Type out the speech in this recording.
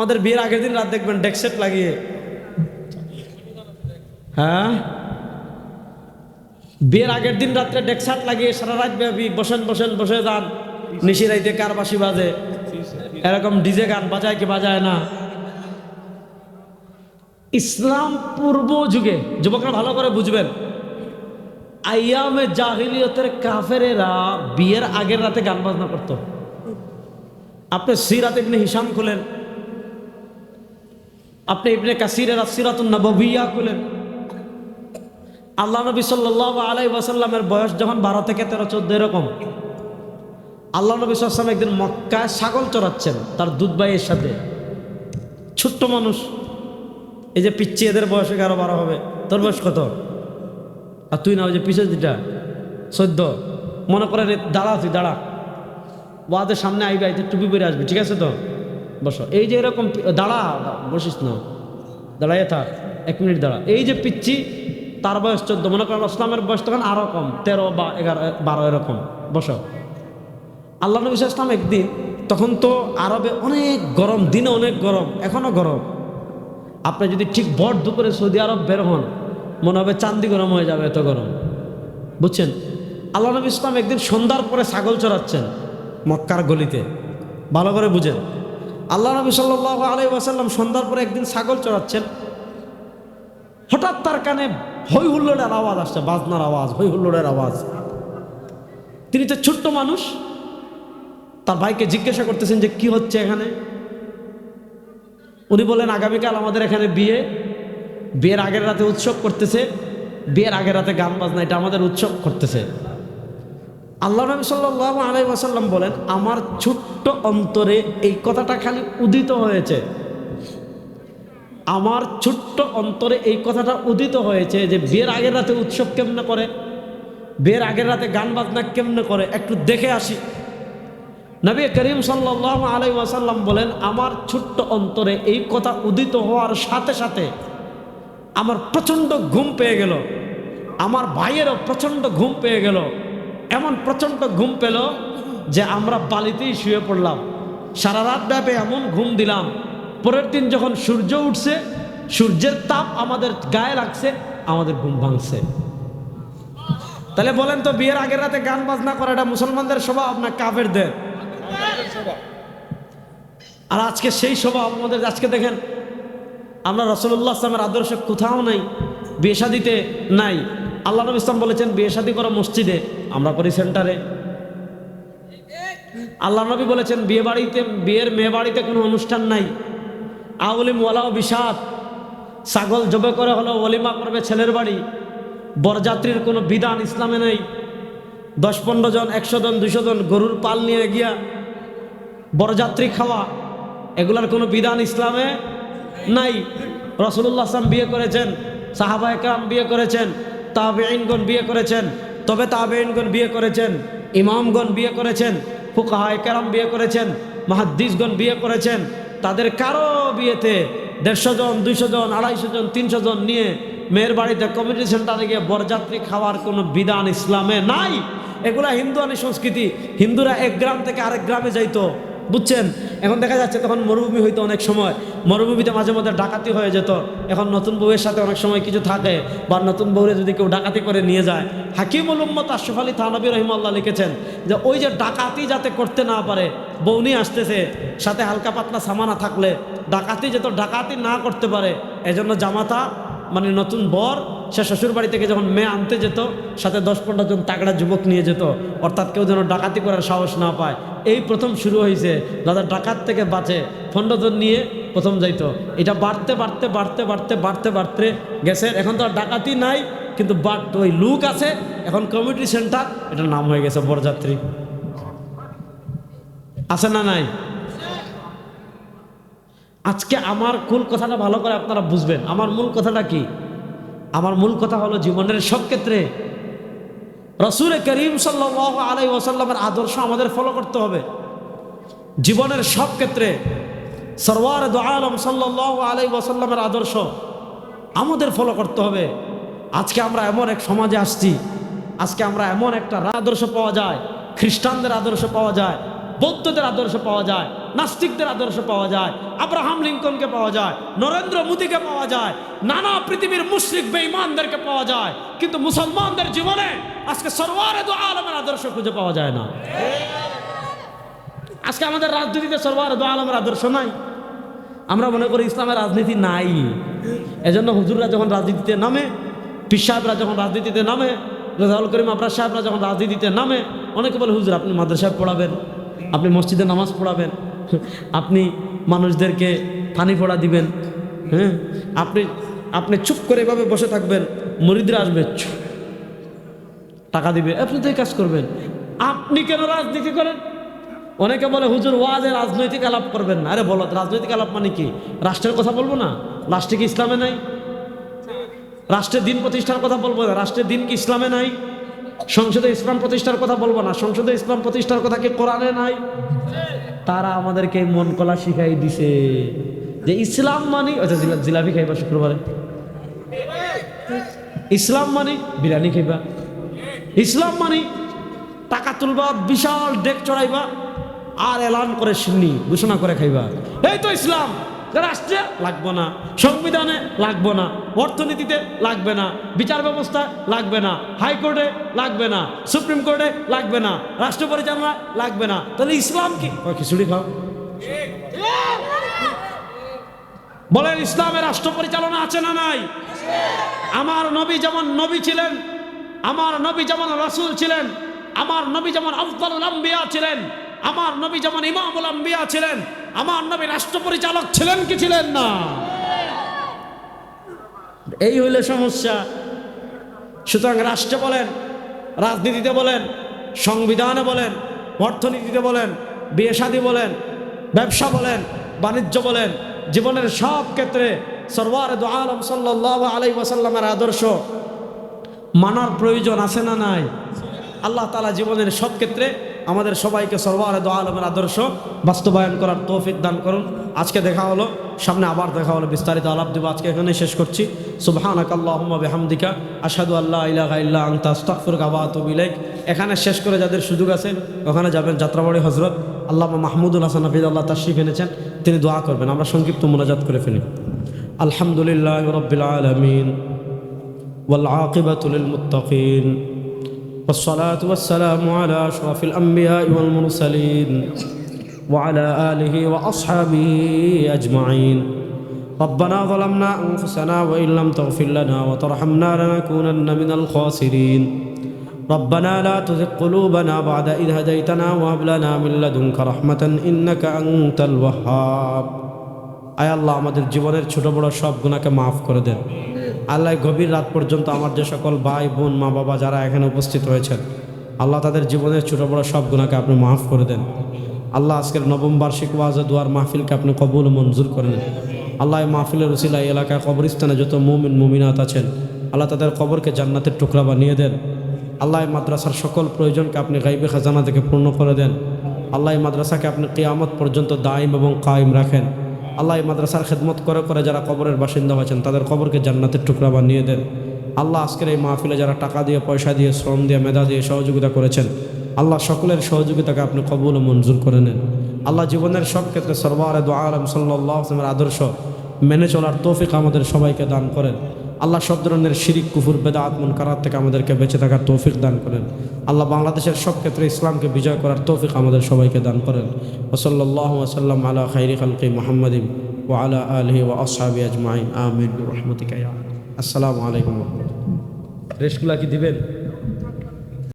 আমাদের বিয়ের আগের দিন রাত দেখবেন ডেকসেট লাগিয়ে। হ্যাঁ? বিয়ের আগের দিন রাত্রে ডেকসাট লাগিয়ে সারা রাত ব্যাপী বসেন বসেন, বসে যান। নিশি রাইতে কার বাসি বাজে? এরকম ডিজে গান বাজায় কি বাজায় না? ইসলাম পূর্ব যুগে, যুবকরা ভালো করে বুঝবেন, আইয়ামে জাহিলিয়তের কাফেরেরা বিয়ের আগের রাতে গান বাজনা করতো। আপনি সিরাত হিসাম খুলেন আপনি ইবনে কাসিরের সিরাতুন নববিয়া খুলেন। আল্লাহ নবী সাল্লাহ আলাই ওয়াসাল্লামের বয়স যখন বারো থেকে তেরো, চোদ্দ এরকম। আল্লাহ নবী সাল্লাম একদিন মক্কায় ছাগল চড়াচ্ছেন তার দুধ ভাইয়ের সাথে। ছোট্ট মানুষ। এই যে পিচ্ছি এদের বয়স এগারো, বারো হবে। তোর বয়স কত? আর তুই না, ওই যে পিছের যেটা সদ্য মনে করে দাঁড়া তুই, দাঁড়া। ওয়াদের সামনে আইবে, আইতে টুপি পরে আসবি, ঠিক আছে তো? বসো। এই যে এরকম দাঁড়া, বসিস না। দাঁড়াইয়ে থাক, এক মিনিট দাঁড়া। এই যে পিচ্ছি, তার বয়স চোদ্দ, মনে করেন ইসলামের বয়স তখন আরও কম, তেরো বা এগারো, বারো এরকম। বসো। আল্লাহ নবী ইসলাম একদিন, তখন তো আরবে অনেক গরম, দিনে অনেক গরম এখনও গরম। আপনি যদি ঠিক ভর দুপুরে সৌদি আরব বের হন, মনে হবে চান্দি গরম হয়ে যাবে এত গরম। বুঝছেন? আল্লাহ নবী ইসলাম একদিন সন্ধ্যার পরে ছাগল চড়াচ্ছেন, মক্কার গলিতে। ভালো করে বুঝেন। আল্লাহ নবী সাল্লাহ আলাই ওয়াসাল্লাম সন্ধ্যার পরে একদিন ছাগল চড়াচ্ছেন। হঠাৎ তার কানে হই হুল্লোড়ের আওয়াজ আসছে, বাজনার আওয়াজ হই হুল্লোড়ের আওয়াজ। তিনি তো ছোট্ট মানুষ, তার ভাইকে জিজ্ঞাসা করতেছেন যে, কি হচ্ছে এখানে? উনি বলেন আগামীকাল আমাদের এখানে বিয়ে। বিয়ের আগের রাতে উৎসব করতেছে। বিয়ের আগের রাতে গান বাজনা, এটা আমাদের উৎসব করতেছে। আল্লাহ নবী সাল্লাহ আলাই ওয়াসাল্লাম বলেন, আমার ছোট্ট অন্তরে এই কথাটা খালি উদিত হয়েছে। আমার ছোট্ট অন্তরে এই কথাটা উদিত হয়েছে যে বিয়ের আগের রাতে উৎসব কেমনে করে? বিয়ের আগের রাতে গান বাজনা কেমনে করে? একটু দেখে আসি। নবী করিম সাল্লাহ আলাই ওয়াসাল্লাম বলেন, আমার ছোট্ট অন্তরে এই কথা উদিত হওয়ার সাথে সাথে আমার প্রচণ্ড ঘুম পেয়ে গেল। আমার ভাইয়েরও প্রচণ্ড ঘুম পেয়ে গেল। এমন প্রচণ্ড ঘুম পেল যে আমরা বালিতেই শুয়ে পড়লাম। সারা রাত ব্যাপে এমন ঘুম দিলাম। পরের দিন যখন সূর্য উঠছে, সূর্যের তাপ আমাদের গায়ে লাগছে, আমাদের ঘুম ভাঙছে। তাহলে বলেন তো, বিয়ের আগের রাতে গান বাজনা করাটা মুসলমানদের স্বভাব না কাফেরদের? আর আজকে সেই স্বভাব আমাদের, আজকে দেখেন, আমরা রসুল্লাহ আসলামের আদর্শ কোথাও নাই, বিয়ে শাদিতে নাই। আল্লাহ নবী ইসলাম বলেছেন, বিয়ে শাদি করো মসজিদে, আমরা করি সেন্টারে। আল্লাহ নবী বলেছেন, বিয়ে বাড়িতে, বিয়ের মেয়ে বাড়িতে কোনো অনুষ্ঠান নাই। আউলিম ওয়ালাও বিষাদ ছাগল জবে করে হলো ওলিমা করবে ছেলের বাড়ি। বরযাত্রীর কোনো বিধান ইসলামে নেই। দশ পনেরো জন, একশো জন, দুশো জন গরুর পাল নিয়ে গিয়া বরযাত্রী খাওয়া, এগুলার কোনো বিধান ইসলামে নাই। রসুল্লাহ আসলাম বিয়ে করেছেন সাহাবা একরাম বিয়ে করেছেন। তাবেইনগণ বিয়ে করেছেন। তবে তাবেইনগণ বিয়ে করেছেন। ইমামগণ বিয়ে করেছেন। ফুকাহা একরাম বিয়ে করেছেন। মাহাদ্দিসগণ বিয়ে করেছেন। তাদের কারও বিয়েতে দেড়শো জন, দুইশো জন, আড়াইশো জন, তিনশো জন নিয়ে মেয়ের বাড়িতে কমিউনিটি সেন্টারে গিয়ে বরযাত্রী খাওয়ার কোনো বিধান ইসলামে নাই। এগুলা হিন্দুয়ানি সংস্কৃতি। হিন্দুরা এক গ্রাম থেকে আরেক গ্রামে যাইতো। বুঝছেন? এখন দেখা যাচ্ছে তখন মরুভূমি হইতো অনেক সময়। মরুভূমিতে মাঝে মধ্যে ডাকাতি হয়ে যেত। এখন নতুন বউয়ের সাথে অনেক সময় কিছু থাকে বা নতুন বউরে যদি কেউ ডাকাতি করে নিয়ে যায়। হাকিমুল উম্মত আশরফ আলী থানবী রহিমাল্লাহ লিখেছেন যে, ওই যে ডাকাতি যাতে করতে না পারে বৌনি আসতেছে, সাথে হালকা পাতলা সামানা থাকলে, ডাকাতি যেত ডাকাতি না করতে পারে, এজন্য জামাতা মানে নতুন বর সে শ্বশুর বাড়ি থেকে যখন মেয়ে আনতে যেত, সাথে দশ পনেরো জন তাগড়া যুবক নিয়ে যেত, অর্থাৎ কেউ যেন ডাকাতি করার সাহস না পায়। এই প্রথম শুরু হয়েছে, দাদা ডাকাত থেকে বাঁচে, পনেরো জন নিয়ে প্রথম যাইতো। এটা বাড়তে বাড়তে বাড়তে বাড়তে বাড়তে বাড়তে গেছে। এখন তো আর ডাকাতি নাই, কিন্তু বাট ওই লুক আছে, এখন কমিউনিটি সেন্টার, এটার নাম হয়ে গেছে বরযাত্রী। আছে না নাই? আজকে আমার মূল কথাটা ভালো করে আপনারা বুঝবেন। আমার মূল কথাটা কি? আমার মূল কথা হলো জীবনের সব ক্ষেত্রে রসুল করিম সাল্লাহ আলাই ওসাল্লামের আদর্শ আমাদের ফলো করতে হবে। জীবনের সব ক্ষেত্রে সরওয়ার দো আলম সাল্লাহ আলাই ওসাল্লামের আদর্শ আমাদের ফলো করতে হবে। আজকে আমরা এমন এক সমাজে আসছি, আজকে আমরা এমন একটা আদর্শ পাওয়া যায়, খ্রিস্টানদের আদর্শ পাওয়া যায় বৌদ্ধদের আদর্শ পাওয়া যায়, নাস্তিকদের আদর্শ পাওয়া যায়, আব্রাহাম লিঙ্কনকে পাওয়া যায়, নরেন্দ্র মোদীকে পাওয়া যায়, নানা পৃথিবীর মুশরিক বেঈমানদেরকে পাওয়া যায়, কিন্তু মুসলমানদের জীবনে আজকে সরওয়ারে দু আলমের আদর্শ খুঁজে পাওয়া যায় না। আজকে আমাদের রাজনীতিতে সরওয়ারে দু আলমের আদর্শ নাই। আমরা মনে করি ইসলামের রাজনীতি নাই। এজন্য হুজুররা যখন রাজনীতিতে নামে, পীর সাহেবরা যখন রাজনীতিতে নামে, রেজাউল করিম আবরার সাহেবরা যখন রাজনীতিতে নামে, অনেকে বলে, হুজুর, আপনি মাদ্রাসায় পড়াবেন। আপনি মসজিদে নামাজ পড়াবেন। আপনি মানুষদেরকে পানি পড়া দিবেন। হ্যাঁ? আপনি আপনি চুপ করে এভাবে বসে থাকবেন, মরিদরা আসবে টাকা দিবে। আপনি তো কাজ করবেন। আপনি কেন রাজনীতি করেন? অনেকে বলে, হুজুর, ওয়াজে রাজনৈতিক আলাপ করবেন না। আরে বলো, রাজনৈতিক আলাপ মানে কি? রাষ্ট্রের কথা বলব না? রাষ্ট্রে কি ইসলামে নাই? রাষ্ট্রের দিন প্রতিষ্ঠার কথা বলব না? রাষ্ট্রের দিন কি ইসলামে নাই? সংসদে ইসলাম প্রতিষ্ঠার কথা বলব না। সংসদে ইসলাম প্রতিষ্ঠার কথা কি কোরআনে নাই? তারা আমাদেরকে মন কলা শিখাই দিছে। যে ইসলাম মানে জিলা- জিলাপি খাইবা শুক্রবারে। ইসলাম মানে বিরিয়ানি খাইবা। ইসলাম মানে টাকা তুলবা, বিশাল ডেক চড়াইবা, আর এলান করে সিন্নি, ঘোষণা করে খাইবা। এই তো ইসলাম। রাষ্ট্রে লাগবো না সংবিধানে লাগবো না অর্থনীতিতে লাগবে না বিচার ব্যবস্থা লাগবে না হাইকোর্টে লাগবে না সুপ্রিম কোর্টে লাগবে না রাষ্ট্র পরিচালনা লাগবে না। তাহলে ইসলাম কি? খিচুড়ি খাও। বলেন ইসলামের রাষ্ট্র পরিচালনা আছে না নাই? আমার নবী যেমন নবী ছিলেন আমার নবী যেমন রাসূল ছিলেন আমার নবী যেমন আম্বিয়া ছিলেন আমার নবী যেমন ইমামুল আম্বিয়া ছিলেন আমার নবী রাষ্ট্র পরিচালক ছিলেন কি ছিলেন না? এই হইলে সমস্যা। সুতরাং রাষ্ট্রে বলেন, রাজনীতিতে বলেন, সংবিধানে বলেন, অর্থনীতিতে বলেন বিয়ে শাদী বলেন, ব্যবসা বলেন, বাণিজ্য বলেন, জীবনের সব ক্ষেত্রে সরওয়ার আলম সাল্লাহ আলাই ওয়াসাল্লামের আদর্শ মানার প্রয়োজন আছে না নাই? আল্লাহ তালা জীবনের সব ক্ষেত্রে আমাদের সবাইকে সরওয়ার দু আলমের আদর্শ বাস্তবায়ন করার তৌফিক দান করুন আজকে দেখা হলো সামনে আবার দেখা হলো বিস্তারিত আলাপ দেবো আজকে এখানে শেষ করছি সুবহানাক আল্লাহুম্মা বিহামদিকা আশহাদু আল্লা ইলাহা ইল্লা আনতা আস্তাগফিরুকা ওয়া আতুবু ইলাইক এখানে শেষ করে যাদের সুযোগ আছে ওখানে যাবেন যাত্রাবাড়ি হজরত আল্লামা মাহমুদুল হাসান হাফিজ আল্লাহ তাশরিফ এনেছেন তিনি দোয়া করবেন আমরা সংক্ষিপ্ত মোনাজাত করে ফেলি আলহামদুলিল্লাহ রব্বিল আলামিন والعاقبة للمتقين والصلاة والسلام على أشرف الأنبياء والمرسلين وعلى آله وأصحابه أجمعين ربنا ظلمنا أنفسنا وإن لم تغفر لنا وترحمنا لنكونن من الخاسرين ربنا لا تزغ قلوبنا بعد إذ هديتنا وهب لنا من لدنك رحمة إنك أنت الوهاب আয় আল্লাহ আমাদের জীবনের ছোট বড় সব গুণাকে মাফ করে দেন আল্লাহ গভীর রাত পর্যন্ত আমার যে সকল ভাই, বোন, মা, বাবা যারা এখানে উপস্থিত হয়েছেন আল্লাহ তাদের জীবনের ছোটো বড়ো সব গুণাকে আপনি মাফ করে দেন। আল্লাহ আজকের নবম বার্ষিক ওয়াজে দুয়ার মাহফিলকে আপনি কবুল মঞ্জুর করে নেন। আল্লাহ মাহফিলের এই এলাকায় কবরস্থানে যত মুমিন, মুমিনাত আছেন, আল্লাহ তাদের কবরকে জান্নাতের টুকরা বানিয়ে দেন। আল্লাহ মাদ্রাসার সকল প্রয়োজনকে আপনি গাইবে খাজানা থেকে পূর্ণ করে দেন। আল্লাহ মাদ্রাসাকে আপনি কেয়ামত পর্যন্ত দায়ম এবং কায়েম রাখেন। আল্লাহ মাদ্রাসার খেদমত করে করে যারা কবরের বাসিন্দা হয়েছেন, তাদের কবরকে জান্নাতের টুকরা বানিয়ে দেন। আল্লাহ আজকের এই মাহফিলে যারা টাকা দিয়ে, পয়সা দিয়ে, শ্রম দিয়ে, মেধা দিয়ে সহযোগিতা করেছেন, আল্লাহ সকলের সহযোগিতাকে আপনি কবুল ও মঞ্জুর করে নেন। আল্লাহ জীবনের সব ক্ষেত্রে সরবার দোয়া আলম সাল্লাহ আসলামের আদর্শ মেনে চলার তৌফিক আমাদের সবাইকে দান করেন। আল্লাহ সব ধরনের শিরিক কুফুর বেদা আত্মন কারার থেকে আমাদেরকে বেঁচে থাকার তৌফিক দান করেন। আল্লাহ বাংলাদেশের সব ক্ষেত্রে ইসলামকে বিজয় করার তৌফিক আমাদের সবাইকে দান করেন। ওসল্লাহ ওসাল্লাম আলা খাইরি খালকি মোহাম্মদিম ও আলা আলহি ও আসহাবি আজমাইন। আমিন। রহমতিকা আসসালামু আলাইকুম। রেশগুলা কি দিবেন?